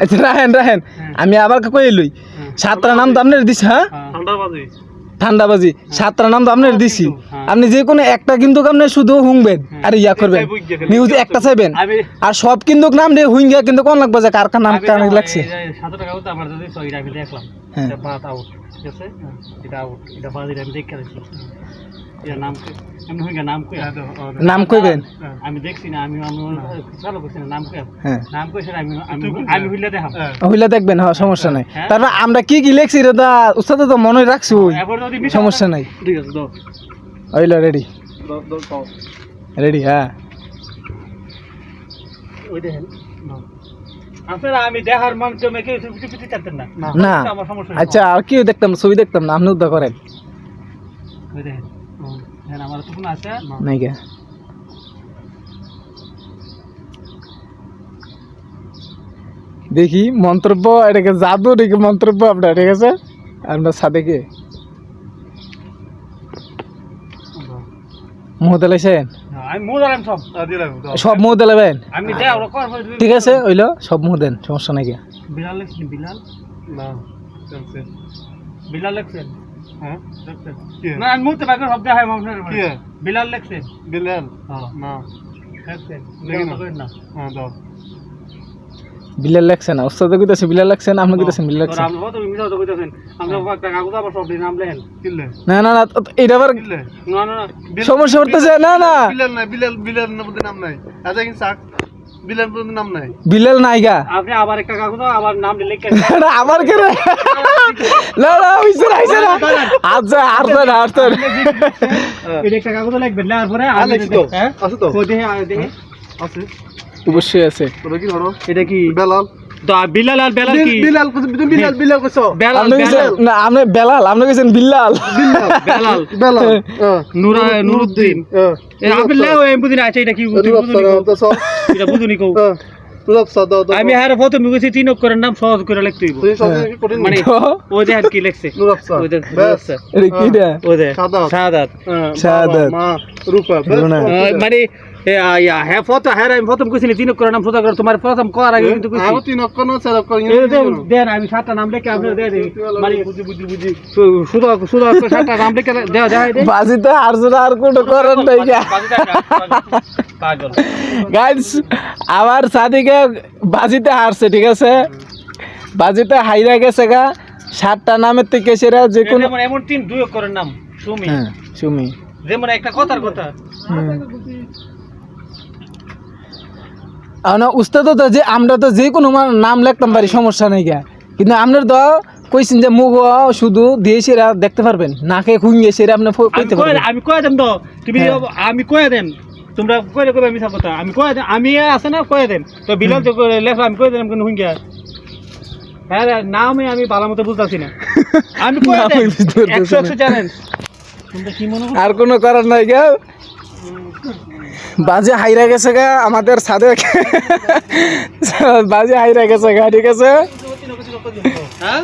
আচ্ছা রাহেন রাহেন আমি আবার কই লই সাতটা নাম তো আপনার দিছি হ্যাঁ? ঠান্ডাবাজি। সাতটা নাম তো আপনার দিছি। আপনি যে কোনো একটা কিন্তু আপনি শুধু হুংবেন আর ইয়া করবেন। নিউজ একটা চাইবেন। আর সব কিন্তু নাম দিয়ে হুইঙ্গা কিন্তু কোন লাগবে যে কার কার নাম কার লাগছে? হ্যাঁ। নাম কইবেন আমি দেখছি না আমি চালু করছি না নাম হ্যাঁ। নাম আমি আমি হইলে দেখাম হইলে দেখবেন হ্যাঁ সমস্যা নাই। হ্যাঁ। তারপর আমরা কি কি লেখছি রে দা? উস্তাদ তো মনে রাখছি সমস্যা নাই। ঠিক আছে দাও। হইল রেডি। দাও দাও দাও। রেডি হ্যাঁ। ওই দেখেন না। না। আমার সমস্যা নেই। আচ্ছা আর কি দেখতাম ছবি দেখতাম না আপনি উদ্ধার করেন। দেখেন। হ্যাঁ আমার তো কোনো আছে। নাই কে দেখি মন্তব্য এটাকে জাদু নাকি মন্তব্য আপনার ঠিক আছে? আপনার সাদেকে মুহ দিলেছেন সব। দেখ ঠিক আছে ওইল সব মুহ দেন সমস্যা নাই কে বিলাল বিলাল? বিলাল লেখছেন হ্যাঁ? না আমি মুহূর্তে বাকি সব দেখাই আপনার কি? বিলাল লেখছেন বিলাল? হ্যাঁ। না। লেখছেন দেখি না। না। হ্যাঁ দাও। বিলাল লাগছে না। ওস্তাদ কইতাছে বিলাল লাগছে না আপনি কইতাছেন বিলাল লাগছে আমরা কত মিটার তো কইতাছেন? আমরা একটা কাগজ আবার সব নাম লেখেন কিনলে না না না তো- তো এটা আবার না না না। সমস্যা করতেছে না না। বিলাল নাই বিলাল বিলাল নাম নাই। আচ্ছা কিন্তু সাক বিলাল পর্যন্ত নাম নাই। বিলাল নাইগা আপনি আবার একটা কাগজ আবার নাম লিখে আবার আমার কেন? না না হইছে না হইছে না। আচ্ছা আরতো না আর তো এটা একটা কাগজ লেখার পরে আর আমি লিখছি তো। হ্যাঁ। আছে তো? দেখে দেখে। আছে। অবশ্যই আছে। তোরা কি ধরো? এটা কি? বেলাল। তো বিলাল আর বেলাল কি? বিলাল তুমি বিলাল বিলাল কইছো? বেলাল বেলাল। না আপনি বেলাল আপনি কইছেন বিল্লাল বেলাল বেলাল। হ্যাঁ। নুরা নুরুদ্দিন। হ্যাঁ। এ আপনি লেও এম বুঝিনা আছে এটা কি তুই বুঝুনি কও। তো সব এটা বুঝুনি কও হ্যাঁ। তুলাপ সাদা দাও। আমি আর প্রথমে কইছি তিন অক্ষরের নাম সহজ করে লিখতে হইব। কঠিন। মানে তো, ওই যে কি লিখছে। ওই যে কি রে? ওই যে সাদাত। সাদাত। হ্যাঁ, মা রূপা। আহ, মানে হ্যাঁ ফটো হ্যাঁ আমি প্রথম কইছি তিন অক্ষরের নাম সোজা করে তোমার প্রথম করার আগে কিন্তু কইছি। আরও তিন অক্ষর না চার অক্ষর দেন আমি সাতটা নাম লিখে আপনি দিয়ে মানে বুঝি বুঝি বুঝি। শুধু শুধু সাতটা নাম লিখে দেওয়া যায় দেয় বাজিতে আর জোড়া আর কোনো করেন নাই পাগল গাইস আমার সাদিকে বাজিতে হারছে ঠিক আছে? বাজিতে হাইরা গেছে গা। সাতটা নামের থেকে সেরা যে কোনো এমন তিন দুই অক্ষরের নাম সুমি। হ্যাঁ সুমি। যেমন একটা কথার কথা। না উস্তাদ তো যে আমরা তো যে কোনো নাম লিখতাম পারি সমস্যা নেই গা। কিন্তু আপনার তো কইছেন যে মুখ শুধু দিয়ে সেরা দেখতে পারবেন। নাকে খুঁজে সেরা আপনি আমি কইতে কয়ে পারবেন। আমি কয়ে দেন তো। তুমি হ্যাঁ। আমি কয়ে দেন তোমরা কয়ে কবে মিছা কথা। আমি কয়ে দেন আমি আছে না কয়ে দেন তো বিলাল তো লেখা আমি কয়ে দিলাম কিন্তু হুঙ্গিয়া হ্যাঁ রে, নামে আমি ভালো মতো বুঝতেছি না। আমি কয়ে দেন একশো একশো করো আর কোনো করার নাই গা। বাজে হাইরা গেছে গা আমাদের ছাদে। বাজে হাইরা গেছে গা ঠিক আছে? হ্যাঁ?